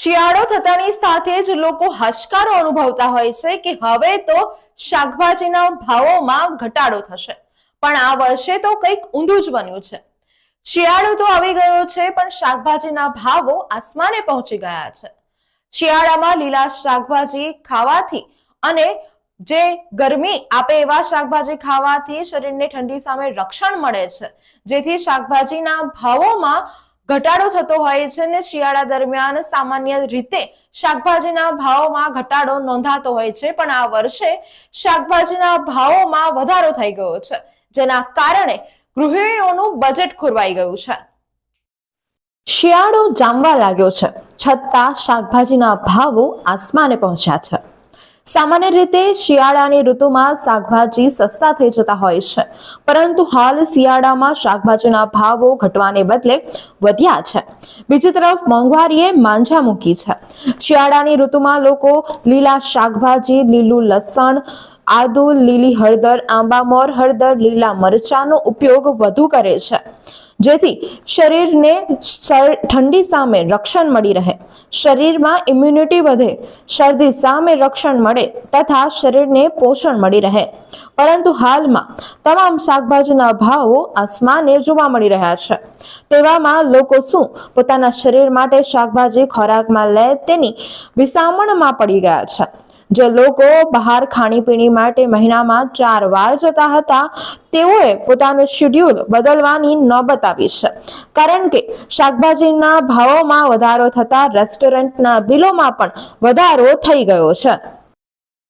શિયાળો થતાની સાથે જ લોકો હશકારો અનુભવતા હોય છે કે હવે તો શાકભાજીના ભાવોમાં ઘટાડો થશે. પણ આ વર્ષે તો કંઈક ઊંધું જ બન્યું છે. શિયાળો તો આવી ગયો છે, પણ શાકભાજીના ભાવો આસમાને પહોંચી ગયા છે. શિયાળામાં લીલા શાકભાજી ખાવાથી અને જે ગરમી આપે એવા શાકભાજી ખાવાથી શરીરને ઠંડી સામે રક્ષણ મળે છે. જેથી શાકભાજીના ભાવોમાં ઘટાડો થતો હોય છે ને શિયાળા દરમિયાન સામાન્ય રીતે શાકભાજીના ભાવોમાં ઘટાડો નોંધાતો હોય છે, પણ આ વર્ષે શાકભાજીના ભાવોમાં વધારો થઈ ગયો છે, જેના કારણે ગૃહિણીઓનું બજેટ ખોરવાઈ ગયું છે. શિયાળો જામવા લાગ્યો છે, છતાં શાકભાજીના ભાવો આસમાને પહોંચ્યા છે. સામાન્ય રીતે શિયાળાની ઋતુમાં શાકભાજી સસ્તા થઈ જતા હોય છે. પરંતુ હાલ શિયાળામાં શાકભાજીના ભાવો ઘટવાને બદલે વધ્યા છે. બીજી તરફ મોંઘવારીએ માંજા મૂકી છે. શિયાળાની ઋતુમાં લોકો લીલા શાકભાજી, લીલું લસણ, આદુ, લીલી હળદર આંબામોર હળદર, લીલા મરચાનો ઉપયોગ વધુ કરે છે. જેથી શરીરને શર- ઠંડી સામે રક્ષણ મળી રહે. શરીરમાં ઇમ્યુનિટી વધે, શરદી સામે રક્ષણ મળે તથા શરીરને પોષણ મળી રહે. પરંતુ હાલમાં તમામ શાકભાજીના ભાવો આસમાને જોવા મળી રહ્યા છે. તેવામાં લોકો શું? પોતાના શરીર માટે શાકભાજી ખોરાકમાં લે તેની વિસામણમાં પડી ગયા છે. જે લોકો બહાર ખાણીપીણી માટે મહિનામાં ચાર વાર જતા હતા, તેઓએ પોતાનું શેડ્યુલ બદલવાની નોબત આવી છે. કારણ કે શાકભાજીના ભાવોમાં વધારો થતા રેસ્ટોરન્ટના બિલોમાં પણ વધારો થઈ ગયો છે.